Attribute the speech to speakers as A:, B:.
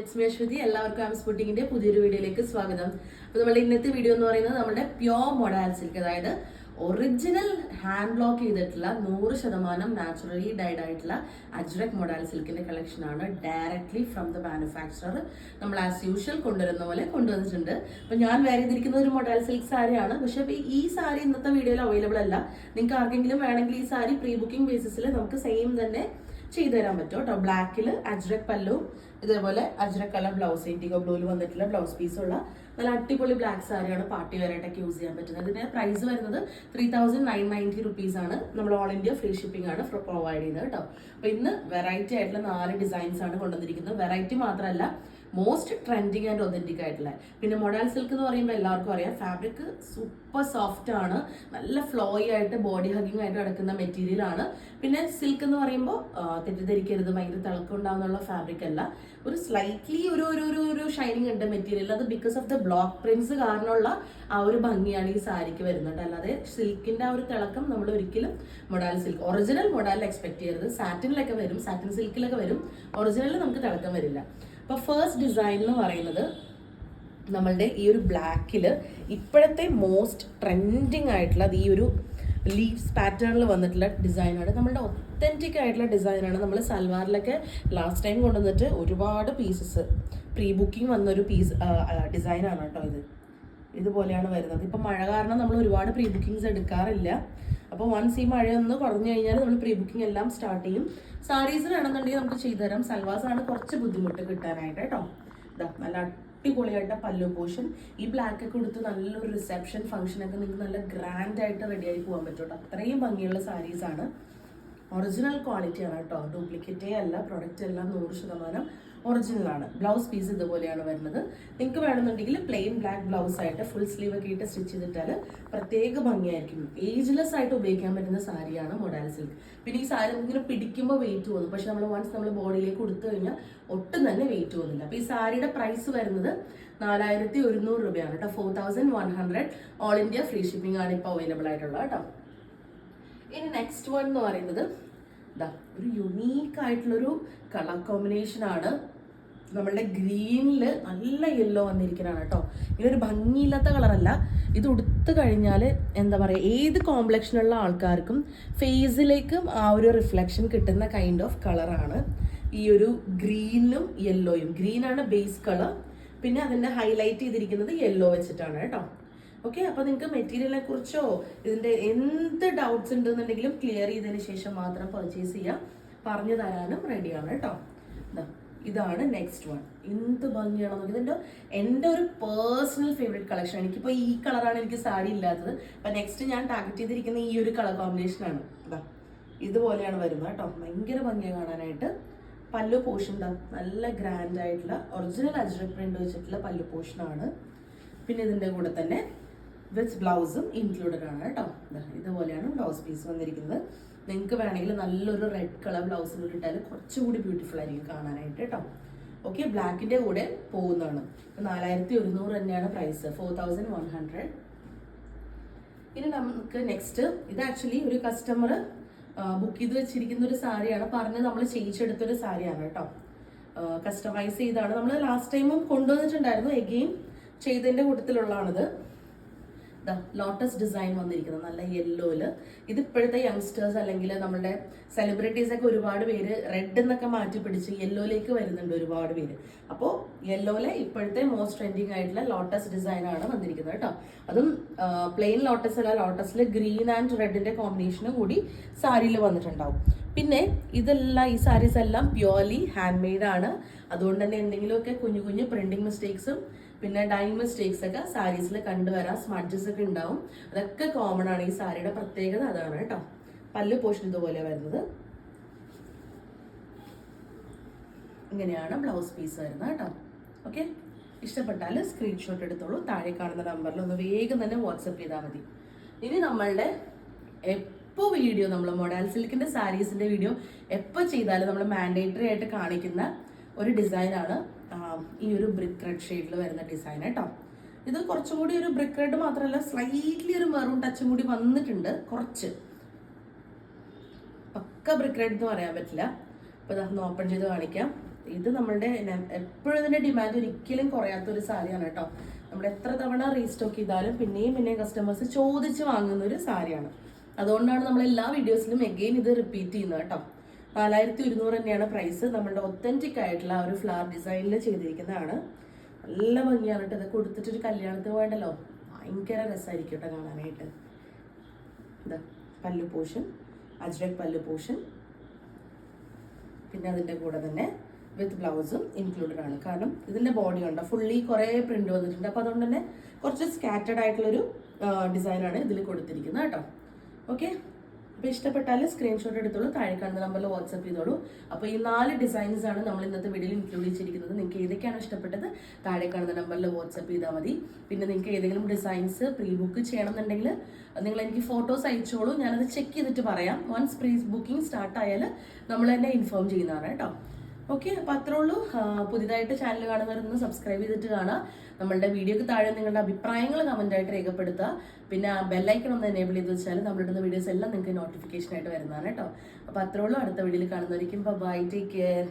A: It's me Aswathy എല്ലാവർക്കും arms ഫുഡിങ്ങിന്റെ പുതിയൊരു വീഡിയോയിലേക്ക് സ്വാഗതം. അപ്പോൾ നമ്മുടെ ഇന്നത്തെ വീഡിയോ എന്ന് പറയുന്നത് നമ്മുടെ പ്യോർ മൊഡാൽ സിൽക്ക് അതായത് ഒറിജിനൽ ഹാൻഡ് ബ്ലോക്ക് ചെയ്തിട്ടുള്ള നൂറ് ശതമാനം നാച്ചുറലി ഡൈഡ് ആയിട്ടുള്ള അജ്രക് മൊഡാൽ കളക്ഷൻ ആണ് ഡയറക്ട്ലി ഫ്രം ദ മാനുഫാക്ചറർ നമ്മൾ ആസ് യൂഷ്വൽ കൊണ്ടുവരുന്ന പോലെ കൊണ്ടുവന്നിട്ടുണ്ട്. അപ്പൊ ഞാൻ വേറെ ചെയ്തിരിക്കുന്ന ഒരു മൊഡാൽ സിൽക്ക് സാരിയാണ് പക്ഷെ ഈ സാരി ഇന്നത്തെ വീഡിയോയിൽ അവൈലബിൾ അല്ല. നിങ്ങൾക്ക് ആർക്കെങ്കിലും വേണമെങ്കിൽ ഈ സാരി പ്രീ ബുക്കിംഗ് ബേസിസിൽ നമുക്ക് സെയിം തന്നെ ചെയ്തു തരാൻ പറ്റും കേട്ടോ. ബ്ലാക്കിൽ അജ്രക് പല്ലും ഇതേപോലെ അജ്രക് കളർ ബ്ലൗസ് ഇൻഡിഗോ ബ്ലൂവിൽ വന്നിട്ടുള്ള ബ്ലൗസ് പീസുള്ള നല്ല അടിപൊളി ബ്ലാക്ക് സാരിയാണ് പാർട്ടി വെയറായിട്ടൊക്കെ യൂസ് ചെയ്യാൻ പറ്റുന്നത്. ഇതിന്റെ പ്രൈസ് വരുന്നത് three thousand nine ninety rupees ആണ്. നമ്മൾ ഓൾ ഇന്ത്യ ഫ്രീ ഷിപ്പിംഗ് ആണ് പ്രൊവൈഡ് ചെയ്യുന്നത് കേട്ടോ. അപ്പൊ ഇന്ന് വെറൈറ്റി ആയിട്ടുള്ള നാല് ഡിസൈൻസ് ആണ് കൊണ്ടുവന്നിരിക്കുന്നത്. വെറൈറ്റി മാത്രമല്ല മോസ്റ്റ് ട്രെൻഡിങ് ആൻഡ് ഒതന്റിക് ആയിട്ടുള്ള. പിന്നെ മൊഡാൽ സിൽക്ക് എന്ന് പറയുമ്പോൾ എല്ലാവർക്കും അറിയാം ഫാബ്രിക് സൂപ്പർ സോഫ്റ്റ് ആണ്. നല്ല ഫ്ലോയി ആയിട്ട് ബോഡി ഹഗിങ് ആയിട്ട് കിടക്കുന്ന മെറ്റീരിയൽ ആണ്. പിന്നെ സിൽക്ക് എന്ന് പറയുമ്പോൾ തെറ്റിദ്ധരിക്കരുത് ഭയങ്കര തിളക്കം ഉണ്ടാകുന്നുള്ള ഫാബ്രിക് അല്ല. ഒരു സ്ലൈറ്റ്ലി ഒരു ഒരു ഒരു ഒരു ഷൈനിങ് ഉണ്ട് മെറ്റീരിയൽ അത് because of the block prints കാരണമുള്ള ആ ഒരു ഭംഗിയാണ് ഈ സാരിക്ക് വരുന്നത്. അല്ലാതെ സിൽക്കിന്റെ ആ ഒരു തിളക്കം നമ്മൾ ഒരിക്കലും മൊഡാൽ സിൽക്ക് ഒറിജിനൽ മൊഡാലിൽ എക്സ്പെക്ട് ചെയ്യരുത്. സാറ്റിനിലൊക്കെ വരും സാറ്റിൻ സിൽക്കിലൊക്കെ വരും. ഒറിജിനലിൽ നമുക്ക് തിളക്കം വരില്ല. അപ്പൊ ഫസ്റ്റ് ഡിസൈൻ എന്ന് പറയുന്നത് നമ്മളുടെ ഈ ഒരു ബ്ലാക്കിൽ ഇപ്പോഴത്തെ മോസ്റ്റ് ട്രെൻഡിങ് ആയിട്ടുള്ള ഈ ഒരു ലീവ്സ് പാറ്റേണിൽ വന്നിട്ടുള്ള ഡിസൈനാണ് നമ്മളുടെ ഒത്തന്റിക് ആയിട്ടുള്ള ഡിസൈനാണ് നമ്മൾ സൽവാറിലൊക്കെ ലാസ്റ്റ് ടൈം കൊണ്ടുവന്നിട്ട് ഒരുപാട് പീസസ് പ്രീ ബുക്കിംഗ് വന്നൊരു പീസ് ഡിസൈനാണ് കേട്ടോ ഇത്. ഇതുപോലെയാണ് വരുന്നത്. ഇപ്പം മഴ കാരണം നമ്മൾ ഒരുപാട് പ്രീ ബുക്കിങ്സ് എടുക്കാറില്ല. അപ്പോൾ വൺസ് ഈ മഴയൊന്ന് കുറഞ്ഞു കഴിഞ്ഞാൽ നമ്മൾ പ്രീ ബുക്കിംഗ് എല്ലാം സ്റ്റാർട്ട് ചെയ്യും. സാരീസിനാണെന്നുണ്ടെങ്കിൽ നമുക്ക് ചെയ്തു തരാം സൽവാസ് ആണ് കുറച്ച് ബുദ്ധിമുട്ട് കിട്ടാനായിട്ട് കേട്ടോ. ഇതാ നല്ല അടിപൊളിയായിട്ട് പല്ലു പോഷൻ. ഈ ബ്ലാക്ക് ഒക്കെ കൊടുത്ത് നല്ലൊരു റിസപ്ഷൻ ഫംഗ്ഷനൊക്കെ നിങ്ങൾക്ക് നല്ല ഗ്രാൻഡായിട്ട് റെഡിയായി പോകാൻ പറ്റും അത്രയും ഭംഗിയുള്ള സാരീസാണ് ഒറിജിനൽ ക്വാളിറ്റി ആണ് കേട്ടോ. ഡ്യൂപ്ലിക്കേറ്റേ അല്ല പ്രൊഡക്റ്റ് എല്ലാം നൂറ് ശതമാനം ഒറിജിനൽ ആണ്. ബ്ലൗസ് പീസ് ഇതുപോലെയാണ് വരുന്നത്. നിങ്ങൾക്ക് വേണമെന്നുണ്ടെങ്കിൽ പ്ലെയിൻ ബ്ലാക്ക് ബ്ലൗസ് ആയിട്ട് ഫുൾ സ്ലീവ് ഒക്കെ ഇട്ട് സ്റ്റിച്ച് ചെയ്തിട്ടാൽ പ്രത്യേക ഭംഗിയായിരിക്കും. ഏജ്ലെസ് ആയിട്ട് ഉപയോഗിക്കാൻ പറ്റുന്ന സാരിയാണ് മൊഡാൽ സിൽക്ക് പിന്നെ ഈ സാരി ഇങ്ങനെ പിടിക്കുമ്പോൾ വെയിറ്റ് തോന്നും. പക്ഷെ നമ്മൾ വൺസ് നമ്മൾ ബോഡിയിലേക്ക് കൊടുത്തു കഴിഞ്ഞാൽ ഒട്ടും തന്നെ വെയിറ്റ് തോന്നില്ല. അപ്പോൾ ഈ സാരിയുടെ പ്രൈസ് വരുന്നത് നാലായിരത്തി ഒരുന്നൂറ് രൂപയാണ് കേട്ടോ. Four thousand one hundred all India free shipping ആണ് ഇപ്പോൾ അവൈലബിൾ ആയിട്ടുള്ളത് കേട്ടോ. ഇനി നെക്സ്റ്റ് വൺ എന്ന് പറയുന്നത് ഇതാ ഒരു യുണീക്ക് ആയിട്ടുള്ളൊരു കളർ കോമ്പിനേഷൻ ആണ്. നമ്മളുടെ ഗ്രീനിൽ നല്ല യെല്ലോ വന്നിരിക്കുന്നതാണ് കേട്ടോ ഇതൊരു ഭംഗിയില്ലാത്ത കളറല്ല ഇത് ഉടുത്ത് കഴിഞ്ഞാൽ എന്താ പറയുക ഏത് കോംപ്ലക്ഷനുള്ള ആൾക്കാർക്കും ഫേസിലേക്കും ആ ഒരു റിഫ്ലക്ഷൻ കിട്ടുന്ന കൈൻഡ് ഓഫ് കളറാണ് ഈ ഒരു ഗ്രീനും യെല്ലോയും ഗ്രീനാണ് ബേസ് കളർ പിന്നെ അതിന്റെ ഹൈലൈറ്റ് ചെയ്തിരിക്കുന്നത് യെല്ലോ വെച്ചിട്ടാണ് കേട്ടോ ഓക്കെ അപ്പോൾ നിങ്ങൾക്ക് മെറ്റീരിയലിനെ കുറിച്ചോ ഇതിന്റെ എന്ത് ഡൗട്ട്സ് ഉണ്ടെന്നുണ്ടെങ്കിലും ക്ലിയർ ചെയ്തതിന് ശേഷം മാത്രം പർച്ചേസ് ചെയ്യാം. പറഞ്ഞു തരാനും റെഡിയാണ് കേട്ടോ ഇതാണ് നെക്സ്റ്റ് വൺ എന്ത് ഭംഗിയാണ് നോക്കി. ഇതിന്റെ എന്റെ ഒരു പേഴ്സണൽ ഫേവറേറ്റ് കളക്ഷൻ എനിക്കിപ്പോൾ ഈ കളറാണ് എനിക്ക് സാരി ഇല്ലാത്തത്. അപ്പം നെക്സ്റ്റ് ഞാൻ ടാർഗറ്റ് ചെയ്തിരിക്കുന്ന ഈ ഒരു കളർ കോമ്പിനേഷനാണ് ഇതാ ഇതുപോലെയാണ് വരുന്നത് കേട്ടോ ഭയങ്കര ഭംഗിയാണ് കാണാനായിട്ട്. പല്ലു പോഷൻ നല്ല ഗ്രാൻഡ് ആയിട്ടുള്ള ഒറിജിനൽ അജ്രക് പ്രിന്റ് വെച്ചിട്ടുള്ള പല്ലു പോഷനാണ് പിന്നെ ഇതിന്റെ കൂടെ തന്നെ വിത്ത് ബ്ലൗസും ഇൻക്ലൂഡഡ് ആണ് കേട്ടോ ഇതുപോലെയാണ് ബ്ലൗസ് പീസ് വന്നിരിക്കുന്നത്. നിങ്ങൾക്ക് വേണമെങ്കിൽ നല്ലൊരു റെഡ് കളർ ബ്ലൗസ് കൂടി ഇട്ടാൽ കുറച്ചുകൂടി ബ്യൂട്ടിഫുൾ ആയിരിക്കും കാണാനായിട്ട് കേട്ടോ ഓക്കെ ബ്ലാക്കിന്റെ കൂടെ പോകുന്നതാണ്. നാലായിരത്തി ഒരുന്നൂറ് തന്നെയാണ് price four thousand one hundred ഇനി നമുക്ക് നെക്സ്റ്റ് ഇത് ആക്ച്വലി ഒരു കസ്റ്റമർ ബുക്ക് ചെയ്ത് വെച്ചിരിക്കുന്ന ഒരു സാരിയാണ്. പറഞ്ഞ് നമ്മൾ ചെയ്യിച്ചെടുത്തൊരു സാരിയാണ് കേട്ടോ കസ്റ്റമൈസ് ചെയ്താണ്. നമ്മൾ ലാസ്റ്റ് ടൈമും കൊണ്ടുവന്നിട്ടുണ്ടായിരുന്നു. എഗെയിൻ ചെയ്തതിന്റെ കൂട്ടത്തിലുള്ളതാണിത്. ലോട്ടസ് ഡിസൈൻ വന്നിരിക്കുന്നത്. നല്ല യെല്ലോയിൽ ഇപ്പോഴത്തെ യങ്സ്റ്റേഴ്സ് അല്ലെങ്കിൽ നമ്മുടെ സെലിബ്രിറ്റീസ് ഒക്കെ ഒരുപാട് പേര് റെഡ് എന്നൊക്കെ മാറ്റി പിടിച്ച് യെല്ലോയിലേക്ക് വരുന്നുണ്ട് ഒരുപാട് പേര്. അപ്പോൾ യെല്ലോയിലെ ഇപ്പോഴത്തെ മോസ്റ്റ് ട്രെൻഡിങ് ആയിട്ടുള്ള ലോട്ടസ് ഡിസൈൻ ആണ് വന്നിരിക്കുന്നത് കേട്ടോ. അതും പ്ലെയിൻ ലോട്ടസ് അല്ല ലോട്ടസിൽ ഗ്രീൻ ആൻഡ് റെഡിന്റെ കോമ്പിനേഷനും കൂടി സാരിയിൽ വന്നിട്ടുണ്ടാവും. പിന്നെ ഇതെല്ലാം ഈ സാരീസ് എല്ലാം പ്യുവർലി ഹാൻഡ് മെയ്ഡ് ആണ്. അതുകൊണ്ട് തന്നെ എന്തെങ്കിലുമൊക്കെ കുഞ്ഞു കുഞ്ഞു പ്രിന്റിംഗ് മിസ്റ്റേക്സും പിന്നെ ഡൈ മിസ്റ്റേക്സ് ഒക്കെ സാരീസിൽ കണ്ടുവരാം സ്മഡ്ജസ് ഒക്കെ ഉണ്ടാവും. അതൊക്കെ കോമൺ ആണ്. ഈ സാരിയുടെ പ്രത്യേകത അതാണ് കേട്ടോ. പല്ല് പോഷൻ ഇതുപോലെ വരുന്നത്. ഇങ്ങനെയാണ് ബ്ലൗസ് പീസ് വരുന്നത് കേട്ടോ. ഓക്കെ ഇഷ്ടപ്പെട്ടാൽ സ്ക്രീൻഷോട്ട് എടുത്തോളൂ. താഴെ കാണുന്ന നമ്പറിൽ ഒന്ന് വേഗം തന്നെ വാട്സപ്പ് ചെയ്താൽ മതി. ഇനി നമ്മളുടെ എപ്പോൾ വീഡിയോ നമ്മൾ മൊഡാൽ സിൽക്കിന്റെ സാരീസിന്റെ വീഡിയോ എപ്പോൾ ചെയ്താലും നമ്മൾ മാൻഡേറ്ററി ആയിട്ട് കാണിക്കുന്ന ഒരു ഡിസൈനാണ് ഈ ഒരു ബ്രിക്ക് റെഡ് ഷെയ്ഡിൽ വരുന്ന ഡിസൈൻ കേട്ടോ ഇത് കുറച്ചും കൂടി ഒരു ബ്രിക്ക് റെഡ് മാത്രമല്ല സ്ലൈറ്റ്ലി ഒരു മെറൂൺ ടച്ചും കൂടി വന്നിട്ടുണ്ട് കുറച്ച്. പക്ക ബ്രിക്ക് റെഡ് എന്ന് പറയാൻ പറ്റില്ല. അപ്പോൾ ഇതൊന്ന് ഓപ്പൺ ചെയ്ത് കാണിക്കാം. ഇത് നമ്മളുടെ എപ്പോഴും ഇതിന്റെ ഡിമാൻഡ് ഒരിക്കലും കുറയാത്ത ഒരു സാരിയാണ് കേട്ടോ നമ്മൾ എത്ര തവണ റീസ്റ്റോക്ക് ചെയ്താലും പിന്നെയും പിന്നെയും കസ്റ്റമേഴ്സ് ചോദിച്ച് വാങ്ങുന്ന ഒരു സാരിയാണ്. അതുകൊണ്ടാണ് നമ്മൾ എല്ലാ വീഡിയോസിലും എഗെയിൻ ഇത് റിപ്പീറ്റ് ചെയ്യുന്നത് കേട്ടോ. നാലായിരത്തി ഒരുന്നൂറ് തന്നെയാണ് പ്രൈസ് നമ്മളുടെ ഒത്തന്റിക് ആയിട്ടുള്ള ഒരു ഫ്ലവർ ഡിസൈനിൽ ചെയ്തിരിക്കുന്നതാണ്. നല്ല ഭംഗിയാണ് കേട്ടോ. ഇതൊക്കെ കൊടുത്തിട്ടൊരു കല്യാണത്തിന് വേണ്ടല്ലോ ഭയങ്കര രസമായിരിക്കും കേട്ടോ കാണാനായിട്ട്. ഇതാ പല്ലു പോഷൻ. അജ്രക് പല്ലു പോഷൻ. പിന്നെ അതിന്റെ കൂടെ തന്നെ വിത്ത് ബ്ലൗസും ഇൻക്ലൂഡഡ് ആണ്. കാരണം ഇതിന്റെ ബോഡി ഉണ്ട് ഫുള്ളി കുറേ പ്രിന്റ് വന്നിട്ടുണ്ട്. അപ്പോൾ അതുകൊണ്ട് തന്നെ കുറച്ച് സ്കാറ്റേഡ് ആയിട്ടുള്ളൊരു ഡിസൈനാണ് ഇതിൽ കൊടുത്തിരിക്കുന്നത് കേട്ടോ. ഓക്കെ അപ്പോൾ ഇഷ്ടപ്പെട്ടാൽ സ്ക്രീൻഷോട്ട് എടുത്തോളൂ താഴെ കാണുന്ന നമ്പറിൽ വാട്സപ്പ് ചെയ്തോളൂ. അപ്പോൾ ഈ നാല് ഡിസൈൻസ് ആണ് നമ്മൾ ഇന്നത്തെ വീഡിയോയിൽ ഇൻക്ലൂഡ് ചെയ്തിരിക്കുന്നത്. നിങ്ങൾക്ക് ഏതൊക്കെയാണ് ഇഷ്ടപ്പെട്ടത്? താഴെ കാണുന്ന നമ്പറിൽ വാട്സപ്പ് ചെയ്താൽ മതി. പിന്നെ നിങ്ങൾക്ക് ഏതെങ്കിലും ഡിസൈൻസ് പ്രീ ബുക്ക് ചെയ്യണമെന്നുണ്ടെങ്കിൽ നിങ്ങൾ എനിക്ക് ഫോട്ടോസ് അയച്ചോളൂ. ഞാനത് ചെക്ക് ചെയ്തിട്ട് പറയാം. വൺസ് പ്രീ ബുക്കിംഗ് സ്റ്റാർട്ട് ആയാൽ നമ്മൾ തന്നെ ഇൻഫോം ചെയ്യുന്നതാണ് കേട്ടോ. ഓക്കെ അപ്പോൾ അത്രേ ഉള്ളൂ. പുതിയതായിട്ട് ചാനൽ കാണുന്നവരൊന്ന് സബ്സ്ക്രൈബ് ചെയ്തിട്ട് കാണാം നമ്മളുടെ വീഡിയോക്ക് താഴെ നിങ്ങളുടെ അഭിപ്രായങ്ങൾ കമന്റ് ആയിട്ട് രേഖപ്പെടുത്തുക. പിന്നെ ബെല്ലൈക്കൺ ഒന്ന് എനേബിൾ ചെയ്ത് വെച്ചാൽ നമ്മളിടുന്ന വീഡിയോസ് എല്ലാം നിങ്ങൾക്ക് നോട്ടിഫിക്കേഷൻ ആയിട്ട് വരുന്നതാണ് കേട്ടോ. അപ്പോൾ അത്രേ ഉള്ളൂ. അടുത്ത വീഡിയോയിൽ കാണുന്നവരിക്കും ബൈ ടേക്ക് കെയർ